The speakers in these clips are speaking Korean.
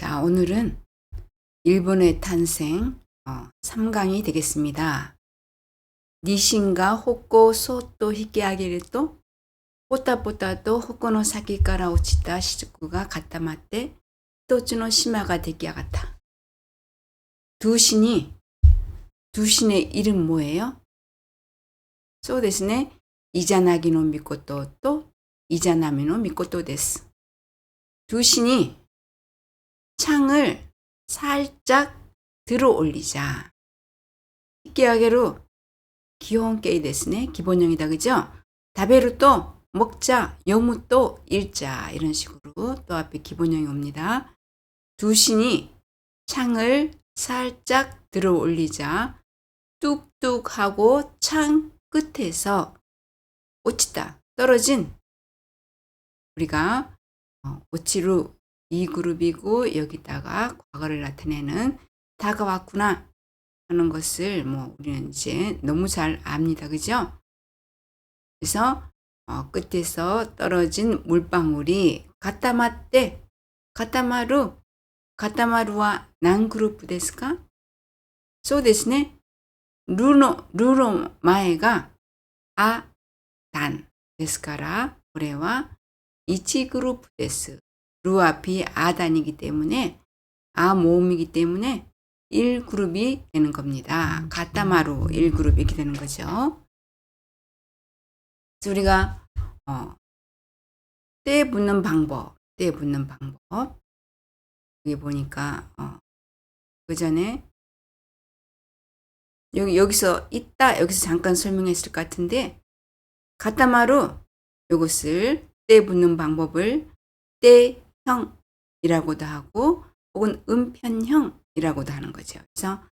자, 오늘은 일본의 탄생 어, 3강이 되겠습니다. 니신가 호코 소또 히키아기를또 보따보따도 호코노 사기까라 오치다 시즈쿠가 갔다마때 또즈노 시마가 되기야갔다. 두 신이 두 신의 이름 뭐예요? 소 대신에 이자나기노 미코토 또 이자나미노 미코토 데스. 두 신이 창을 살짝 들어 올리자. 희귀하게로 기본 게이 됐으네. 기본형이다. 그죠? 다베루 또 먹자, 여무 또 일자 이런 식으로 또 앞에 기본형이 옵니다. 두 신이 창을 살짝 들어 올리자 뚝뚝 하고 창 끝에서 오치다 떨어진 우리가 어, 오치루 이 그룹이고 여기다가 과거를 나타내는 다가왔구나 하는 것을 뭐 우리는 이제 너무 잘 압니다. 그죠? 그래서 어, 끝에서 떨어진 물방울이 가타마떼 가타마루 가타마루와 난 그룹 ですかそうですね。ルの、ルの前があ、たんですから、これは1グループです。 ル앞이 아단이기 때문에 아 모음이기 때문에 1그룹이 되는 겁니다. 가타마루 1그룹 이렇게 되는 거죠. 그래서 우리가 어, 때 붙는 방법, 때 붙는 방법 여기 보니까 어, 그 전에 여기 여기서 있다 여기서 잠깐 설명했을 것 같은데 가타마루 이것을 때 붙는 방법을 때 형이라고도 하고 혹은 음편형이라고도 하는 거죠. 그래서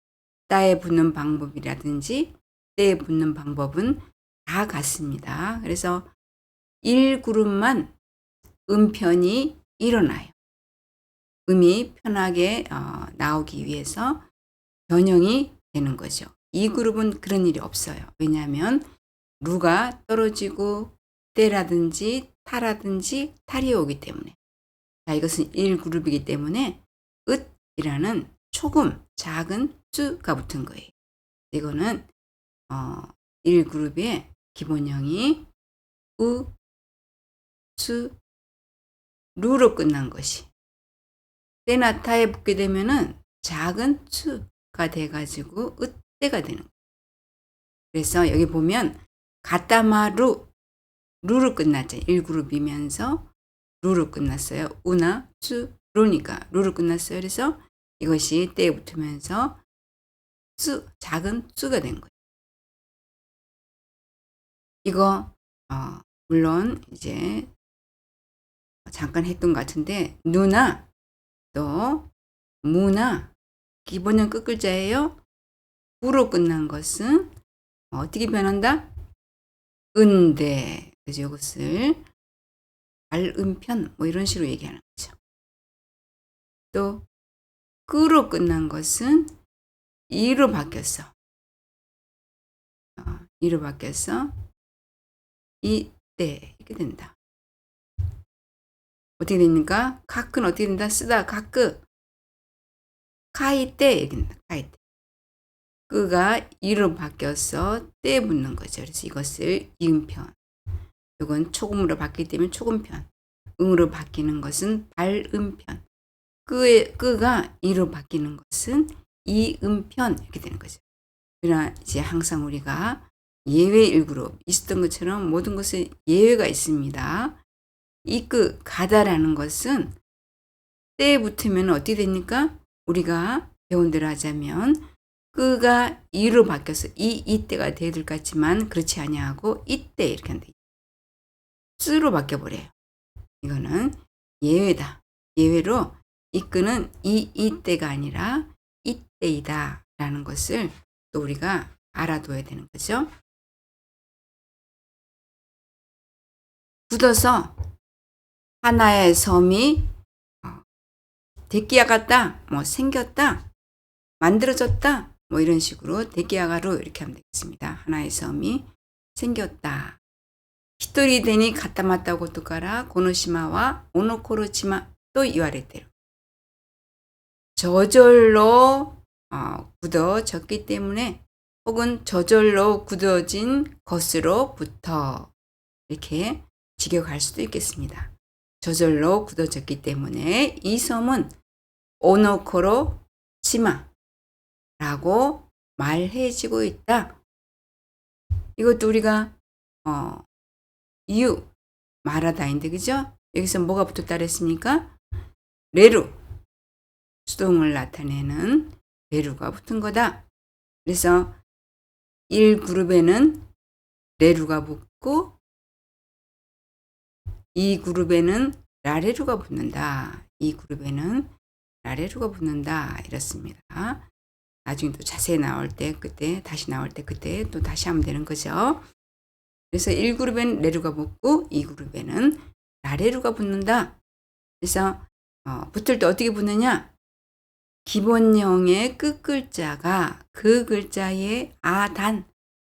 따에 붙는 방법이라든지 때에 붙는 방법은 다 같습니다. 그래서 1그룹만 음편이 일어나요. 음이 편하게 어, 나오기 위해서 변형이 되는 거죠. 이 그룹은 그런 일이 없어요. 왜냐하면 루가 떨어지고 때라든지 타라든지 탈이 오기 때문에 자 이것은 1그룹이기 때문에 읒이라는 조금 작은 쭈가 붙은 거예요. 이거는 어, 1그룹의 기본형이 우, 수, 루로 끝난 것이 때나 타에 붙게 되면은 작은 추가 돼가지고 으때가 되는 거예요. 그래서 여기 보면 가타마루 루로 끝났죠. 1그룹이면서 루로 끝났어요. 우나 수 루니까 루로 끝났어요. 그래서 이것이 때에 붙으면서 수 작은 수가 된 거예요. 이거 어, 물론 이제 잠깐 했던 것 같은데 누나 또 무나 기본형 끝글자예요. 구로 끝난 것은 어떻게 변한다? 은대. 그래서 이것을 발음편 뭐 이런 식으로 얘기하는 거죠. 또 끄로 끝난 것은 이로 바뀌었어. 어, 이로 바뀌어서 이때 이렇게 된다. 어떻게 됩니까? 가크는 어떻게 된다? 쓰다 가크 카이 때 이렇게 된다. 카이 때. 끄가 이로 바뀌어서 때 붙는 거죠. 그래서 이것을 이음편. 이건 초금으로 바뀌기 때문에 초금편. 응으로 바뀌는 것은 발음편. 끄의 끄가 이로 바뀌는 것은 이음편 이렇게 되는 거죠. 그러나 이제 항상 우리가 예외 일그룹 있었던 것처럼 모든 것에 예외가 있습니다. 이끄 가다라는 것은 때에 붙으면 어떻게 됩니까? 우리가 배운 대로 하자면 끄가 이로 바뀌어서 이 이때가 돼야 될 것 같지만 그렇지 아니하고 이때 이렇게 한다. 쓰로 바뀌어 버려요. 이거는 예외다. 예외로 이끄는 이 이때가 아니라 이때이다 라는 것을 또 우리가 알아둬야 되는 거죠. 굳어서 하나의 섬이 데끼야 같다, 뭐 생겼다, 만들어졌다, 뭐 이런 식으로 데끼야가로 이렇게 하면 되겠습니다. 하나의 섬이 생겼다. 히토리 데니 가타마타 고토から 고노시마와 오노코로치마 또 이와레테로 저절로 어, 굳어졌기 때문에 혹은 저절로 굳어진 것으로부터 이렇게 직역할 수도 있겠습니다. 저절로 굳어졌기 때문에 이 섬은 오노코로 치마라고 말해지고 있다. 이것도 우리가 어, 이유 말하다인데 그죠? 여기서 뭐가 붙었다 그랬습니까? 레루 수동을 나타내는 레루가 붙은 거다. 그래서 1그룹에는 레루가 붙고 2그룹에는 라레루가 붙는다. 2그룹에는 라레루가 붙는다. 이렇습니다. 나중에 또 자세히 나올 때 그때 다시 나올 때 그때 또 다시 하면 되는 거죠. 그래서 1그룹에는 레루가 붙고 2그룹에는 라레루가 붙는다. 그래서 어, 붙을 때 어떻게 붙느냐? 기본형의 끝 글자가 그 글자의 아단,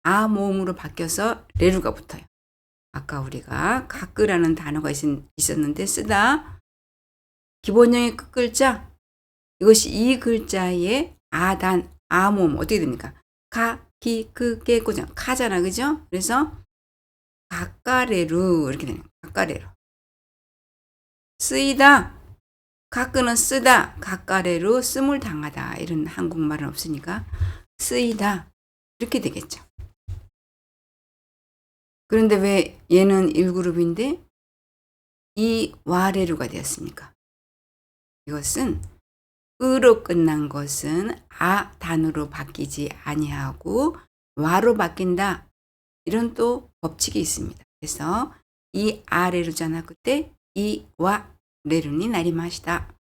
아 모음으로 바뀌어서 레루가 붙어요. 아까 우리가 가끄라는 단어가 있, 있었는데 쓰다 기본형의 끝 글자 이것이 이 글자의 아단, 아 모음 어떻게 됩니까? 가, 기, 그, 게, 꼬장 카잖아, 그죠? 그래서 가까레루 이렇게 되는. 가까레루 쓰이다 가끄는 쓰다 가까레로 쓰물 당하다 이런 한국말은 없으니까 쓰이다 이렇게 되겠죠. 그런데 왜 얘는 1그룹인데 이 와레루가 되었습니까? 이것은 으로 끝난 것은 아 단으로 바뀌지 아니하고 와로 바뀐다. 이런 또 법칙이 있습니다. 그래서 이 아레루잖아 그때 이와 레룬이 나리마시다.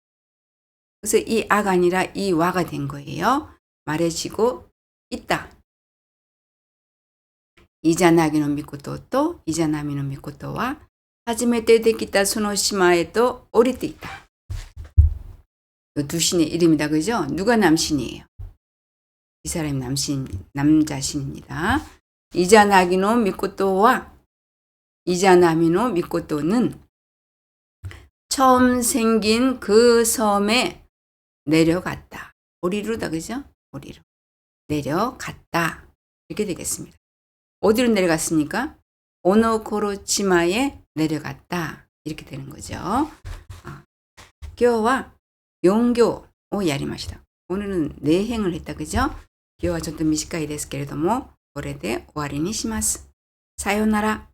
그래서 이 아가 아니라 이 와가 된 거예요. 말해지고 있다. 이자나기노 미코토 또 이자나미노 미코토와 하지메 때 데키타 소노시마에도 오리때 있다. 두 신의 이름이다 그죠? 누가 남신이에요? 이 사람이 남신 남자신입니다. 이자나기노 미코토와 이자나미노 미코토는 처음 생긴 그 섬에 내려갔다. 오리루다 그죠? 오리루. 내려갔다. 이렇게 되겠습니다. 어디로 내려갔습니까? 오노코로치마에 내려갔다. 이렇게 되는 거죠. 아, 교와 용교 오 야리마시다. 오늘은 네 행을 했다 그죠? 교와 저도 미시카이 ですけれども これで終わりにします。さようなら。